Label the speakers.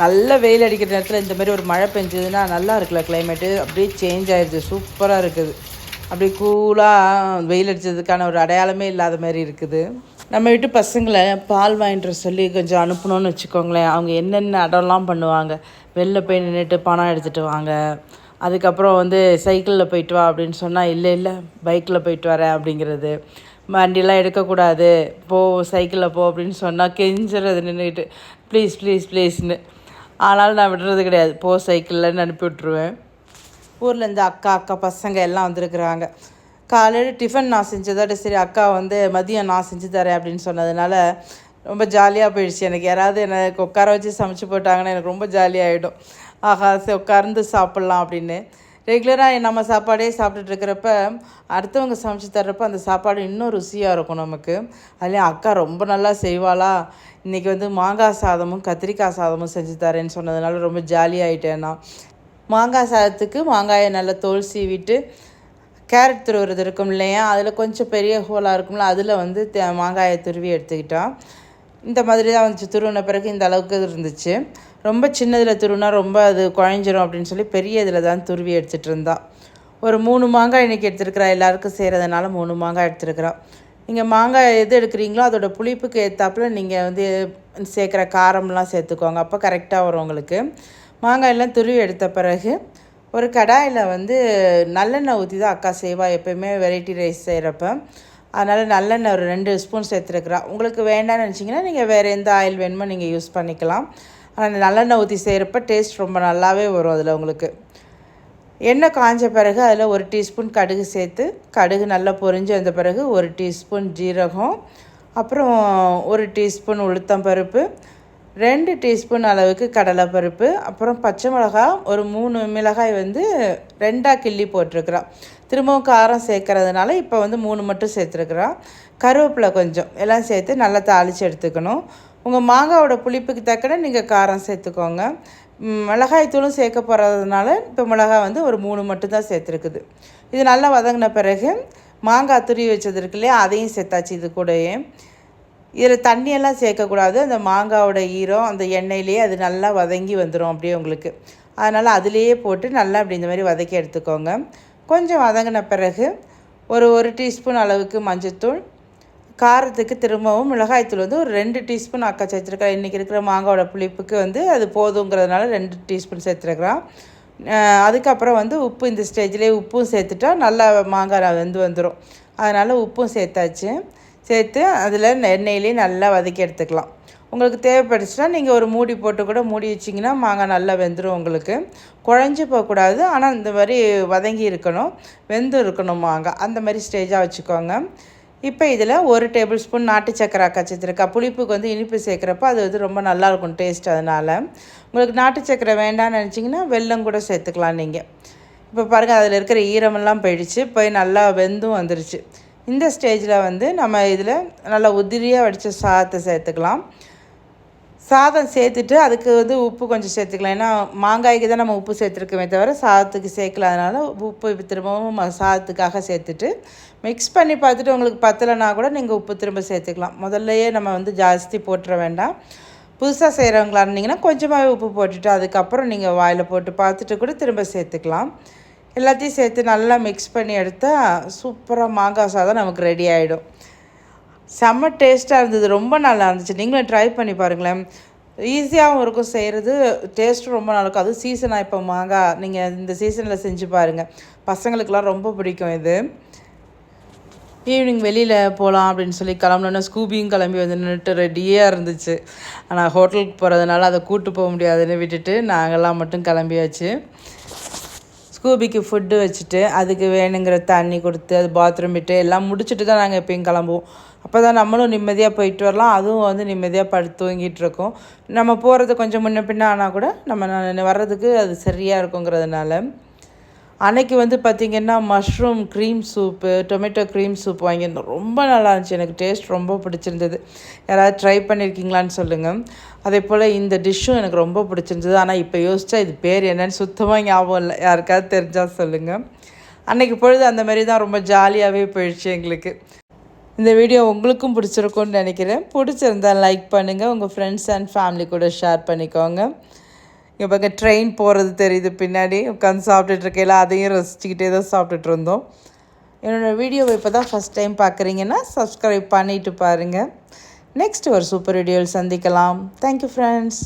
Speaker 1: நல்ல வெயில் அடிக்கிற நேரத்தில் இந்த மாதிரி ஒரு மழை பெஞ்சதுன்னா நல்லா இருக்குல்ல கிளைமேட்டு அப்படியே சேஞ்ச் ஆயிடுது சூப்பராக இருக்குது. அப்படியே கூலாக வெயில் அடித்ததுக்கான ஒரு அடையாளமே இல்லாத மாதிரி இருக்குது. நம்ம வீட்டு பசங்களை பால் வாங்கிட்டு சொல்லி கொஞ்சம் அனுப்பணும்னு வச்சுக்கோங்களேன். அவங்க என்னென்ன அடம்லாம் பண்ணுவாங்க? வெளில போய் நின்றுட்டு பணம் எடுத்துகிட்டு வாங்க. அதுக்கப்புறம் வந்து சைக்கிளில் போயிட்டு வா அப்படின்னு சொன்னால் இல்லை இல்லை பைக்கில் போயிட்டு வரேன் அப்படிங்கிறது. வண்டிலாம் எடுக்கக்கூடாது. போ சைக்கிளில் போ அப்படின்னு சொன்னால் கெஞ்சுறது நின்றுக்கிட்டு ப்ளீஸ் ப்ளீஸ் ப்ளீஸ்னு ஆனாலும் நான் விடுறது கிடையாது. போ சைக்கிளில்னு அனுப்பி விட்ருவேன் ஊரில் இந்த அக்கா அக்கா பசங்க எல்லாம் வந்திருக்குறாங்க. காலையில் டிஃபன் நான் செஞ்சதோட சரி அக்கா வந்து மதியம் நான் செஞ்சு தரேன் அப்படின்னு சொன்னதுனால ரொம்ப ஜாலியாக போயிடுச்சு. எனக்கு யாராவது எனக்கு உட்கார வச்சு சமைச்சு போட்டாங்கன்னா எனக்கு ரொம்ப ஜாலியாகிடும் ஆகா சரி உட்கார்ந்து சாப்பிட்லாம் அப்படின்னு. ரெகுலராக நம்ம சாப்பாடே சாப்பிட்டுட்டுருக்கிறப்ப அடுத்தவங்க சமைச்சு தர்றப்ப அந்த சாப்பாடு இன்னும் ருசியாக இருக்கும் நமக்கு. அதுலேயும் அக்கா ரொம்ப நல்லா செய்வாளா? இன்றைக்கி வந்து மாங்காய் சாதமும் கத்திரிக்காய் சாதமும் செஞ்சு தரேன்னு சொன்னதுனால ரொம்ப ஜாலியாகிட்டேன் நான் மாங்காய் சாதத்துக்கு மாங்காயை நல்லா தோல் சீவிட்டு கேரட் துருவுறது இருக்கும் இல்லையா? அதில் கொஞ்சம் பெரிய ஹோலாக இருக்கும்ல அதில் வந்து தே- மாங்காயை துருவி எடுத்துக்கிட்டான் இந்த மாதிரி தான் வந்துச்சு. துருவின பிறகு இந்த அளவுக்கு இருந்துச்சு. ரொம்ப சின்னதில் துருவினா ரொம்ப அது குழஞ்சிரும் அப்படின்னு சொல்லி பெரிய இதில் தான் துருவி எடுத்துகிட்டு இருந்தா. ஒரு மூணு மாங்காய் இன்றைக்கி எடுத்துருக்குறா. எல்லாருக்கும் செய்கிறதுனால மூணு மாங்காய் எடுத்துருக்குறா. நீங்கள் மாங்காய் எது எடுக்கிறீங்களோ அதோட புளிப்புக்கு ஏற்றாப்புல நீங்கள் வந்து சேர்க்குற காரம்லாம் சேர்த்துக்கோங்க. அப்போ கரெக்டாக வரும் உங்களுக்கு. மாங்காயெல்லாம் துருவி எடுத்த பிறகு ஒரு கடாயில் வந்து நல்லெண்ணெய் ஊற்றி தான் அக்கா செய்வா. எப்பயுமே வெரைட்டி ரைஸ் செய்கிறப்ப அதனால் நல்லெண்ணெய் ஒரு ரெண்டு ஸ்பூன் சேர்த்துருக்குறா. உங்களுக்கு வேண்டாம்னு நினச்சிங்கன்னா நீங்கள் வேறு எந்த ஆயில் வேணுமோ நீங்கள் யூஸ் பண்ணிக்கலாம். ஆனால் நல்லெண்ணெய் ஊற்றி செய்கிறப்ப டேஸ்ட் ரொம்ப நல்லாவே வரும் அதில் உங்களுக்கு. எண்ணெய் காஞ்ச பிறகு அதில் ஒரு டீஸ்பூன் கடுகு சேர்த்து கடுகு நல்லா பொரிஞ்சு வந்த பிறகு ஒரு டீஸ்பூன் ஜீரகம் அப்புறம் ஒரு டீஸ்பூன் உளுத்தம் பருப்பு ரெண்டு டீஸ்பூன் அளவுக்கு கடலைப்பருப்பு அப்புறம் பச்சை மிளகாய் ஒரு மூணு மிளகாய் வந்து ரெண்டாக கிள்ளி போட்டிருக்கிறா. திரும்பவும் காரம் சேர்க்கறதுனால இப்போ வந்து மூணு மட்டும் சேர்த்துருக்குறோம். கருவேப்பிலை கொஞ்சம். எல்லாம் சேர்த்து நல்லா தாளித்து எடுத்துக்கணும். உங்கள் மாங்காவோட புளிப்புக்கு தக்கன நீங்கள் காரம் சேர்த்துக்கோங்க. மிளகாய் தூளும் சேர்க்க போகிறதுனால இப்போ மிளகாய் வந்து ஒரு மூணு மட்டும் தான் சேர்த்துருக்குது. இது நல்லா வதங்கின பிறகு மாங்காய் துருவி வச்சது இருக்கு இல்லையா அதையும் சேர்த்தாச்சு இது கூடயே. இதில் தண்ணியெல்லாம் சேர்க்கக்கூடாது அந்த மாங்காவோட ஈரம் அந்த எண்ணெயிலேயே அது நல்லா வதங்கி வந்துடும் அப்படியே உங்களுக்கு. அதனால் அதுலேயே போட்டு நல்லா அப்படி இந்த மாதிரி வதக்கி எடுத்துக்கோங்க. கொஞ்சம் வதங்கின பிறகு ஒரு ஒரு டீஸ்பூன் அளவுக்கு மஞ்சத்தூள் காரத்துக்கு திரும்பவும் மிளகாய்த்தூள் வந்து ஒரு ரெண்டு டீஸ்பூன் அக்கா சேர்த்துருக்கா. இன்றைக்கி இருக்கிற மாங்காவோட புளிப்புக்கு வந்து அது போதுங்கிறதுனால ரெண்டு டீஸ்பூன் சேர்த்துருக்குறான். அதுக்கப்புறம் வந்து உப்பு இந்த ஸ்டேஜ்லேயே உப்பும் சேர்த்துட்டா நல்லா மாங்காய் வெந்து வந்துடும் அதனால் உப்பும் சேர்த்தாச்சு. சேர்த்து அதில் எண்ணெயிலே நல்லா வதக்கி எடுத்துக்கலாம். உங்களுக்கு தேவைப்பட்டுச்சுன்னா நீங்கள் ஒரு மூடி போட்டு கூட மூடி வச்சிங்கன்னா மாங்காய் நல்லா வெந்துடும் உங்களுக்கு. குழஞ்சி போகக்கூடாது. ஆனால் இந்த மாதிரி வதங்கி இருக்கணும். வெந்து இருக்கணும் மாங்காய். அந்த மாதிரி ஸ்டேஜாக வச்சுக்கோங்க. இப்போ இதில் ஒரு டேபிள் ஸ்பூன் நாட்டு சக்கரை அக்கா புளிப்புக்கு வந்து இனிப்பு சேர்க்குறப்ப அது வந்து ரொம்ப நல்லா இருக்கும் டேஸ்ட் அதனால். உங்களுக்கு நாட்டு சக்கரை வேண்டாம்னு நினச்சிங்கன்னா வெல்லம் கூட சேர்த்துக்கலாம் நீங்கள் இப்போ பாருங்கள் அதில் இருக்கிற ஈரமெல்லாம் போயிடுச்சு. போய் நல்லா வெந்தும் வந்துருச்சு. இந்த ஸ்டேஜில் வந்து நம்ம இதில் நல்லா உதிரியாக வடித்த சாதத்தை சேர்த்துக்கலாம். சாதம் சேர்த்துட்டு அதுக்கு வந்து உப்பு கொஞ்சம் சேர்த்துக்கலாம். ஏன்னா மாங்காய்க்கு தான் நம்ம உப்பு சேர்த்துருக்கோமே தவிர சாதத்துக்கு சேர்க்கல. அதனால் உப்பு திரும்பவும் ம- சாதத்துக்காக சேர்த்துட்டு மிக்ஸ் பண்ணி பார்த்துட்டு உங்களுக்கு பத்தலைனா கூட நீங்கள் உப்பு திரும்ப சேர்த்துக்கலாம். முதல்லையே நம்ம வந்து ஜாஸ்தி போட்டுற வேண்டாம். புதுசாக செய்கிறவங்களா இருந்தீங்கன்னா கொஞ்சமாகவே உப்பு போட்டுட்டு அதுக்கப்புறம் நீங்கள் வாயில் போட்டு பார்த்துட்டு கூட திரும்ப சேர்த்துக்கலாம். எல்லாத்தையும் சேர்த்து நல்லா மிக்ஸ் பண்ணி எடுத்தால் சூப்பராக மாங்காய் சாதம் நமக்கு ரெடி ஆகிடும் செம்ம டேஸ்ட்டாக இருந்தது. ரொம்ப நல்லா இருந்துச்சு. நீங்களும் ட்ரை பண்ணி பாருங்களேன். ஈஸியாகவும் இருக்கும் செய்கிறது டேஸ்ட்டும் ரொம்ப நல்லா இருக்கும். அதுவும் சீசனாக இப்போ மாங்காய் நீங்கள் இந்த சீசனில் செஞ்சு பாருங்கள் பசங்களுக்கெல்லாம் ரொம்ப பிடிக்கும் இது. ஈவினிங் வெளியில் போகலாம் அப்படின்னு சொல்லி கிளம்புனோன்னா ஸ்கூபியும் கிளம்பி வந்து நின்றுட்டு ரெடியாக இருந்துச்சு. ஆனால் ஹோட்டலுக்கு போகிறதுனால அதை கூட்டு போக முடியாதுன்னு விட்டுட்டு நாங்கள்லாம் மட்டும் கிளம்பியாச்சு. ஸ்கூபிக்கு ஃபுட்டு வச்சுட்டு அதுக்கு வேணுங்கிற தண்ணி கொடுத்து அது பாத்ரூம் விட்டு எல்லாம் முடிச்சுட்டு தான் நாங்கள் எப்பயும் கிளம்புவோம். அப்போ தான் நம்மளும் நிம்மதியாக போயிட்டு வரலாம். அதுவும் வந்து நிம்மதியாக படுத்து தூங்கிட்டு இருக்கும். நம்ம போகிறது கொஞ்சம் முன்ன பின்ன ஆனால் கூட நம்ம வர்றதுக்கு அது சரியாக இருக்குங்கிறதுனால. அன்னைக்கு வந்து பார்த்திங்கன்னா mushroom cream soup tomato cream soup வாங்கியிருந்தோம். ரொம்ப நல்லா இருந்துச்சு. எனக்கு டேஸ்ட் ரொம்ப பிடிச்சிருந்தது. யாராவது ட்ரை பண்ணியிருக்கீங்களான்னு சொல்லுங்கள் அதே போல் இந்த டிஷ்ஷும் எனக்கு ரொம்ப பிடிச்சிருந்தது. ஆனால் இப்போ யோசித்தா இது பேர் என்னன்னு சுத்தமாக ஞாபகம் இல்லை. யாருக்காவது தெரிஞ்சால் சொல்லுங்கள் அன்னைக்கு பொழுது அந்த மாதிரி தான் ரொம்ப ஜாலியாகவே போயிடுச்சு எங்களுக்கு. இந்த வீடியோ உங்களுக்கும் பிடிச்சிருக்கும்னு நினைக்கிறேன். பிடிச்சிருந்தா லைக் பண்ணுங்கள் உங்கள் ஃப்ரெண்ட்ஸ் அண்ட் ஃபேமிலி கூட ஷேர் பண்ணிக்கோங்க. இங்கே பாருங்க ட்ரெயின் போகிறது தெரியுது பின்னாடி. உட்காந்து சாப்பிட்டுட்ருக்கையில அதையும் ரசிச்சுக்கிட்டே தான் சாப்பிட்டுட்டு இருந்தோம். என்னோடய வீடியோவை இப்போ தான் ஃபஸ்ட் டைம் பார்க்குறீங்கன்னா சப்ஸ்கிரைப் பண்ணிவிட்டு பாருங்கள் நெக்ஸ்ட் ஒரு சூப்பர் வீடியோவில் சந்திக்கலாம். Thank you friends